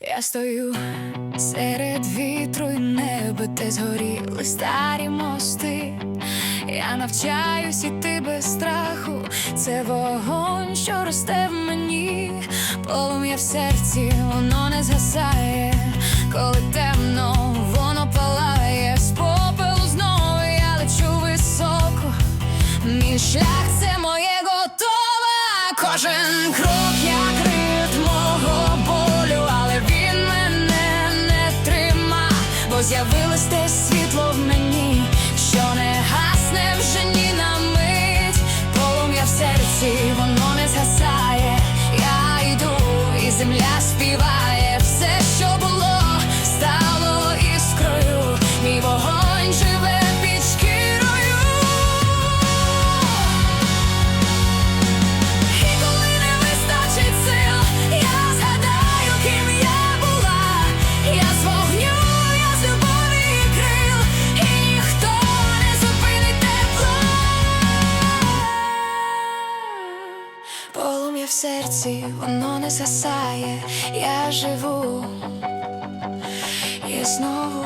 Я стою серед вітру і неба, де згоріли старі мости. Я навчаюсь іти без страху, це вогонь, що росте в мені, полум'я в серці, воно не згасає, коли темно, воно палає з попелу знову я лечу високо. Мій шлях це моє готове. Кожен крок бо в серці, воно не засає, я живу і знову.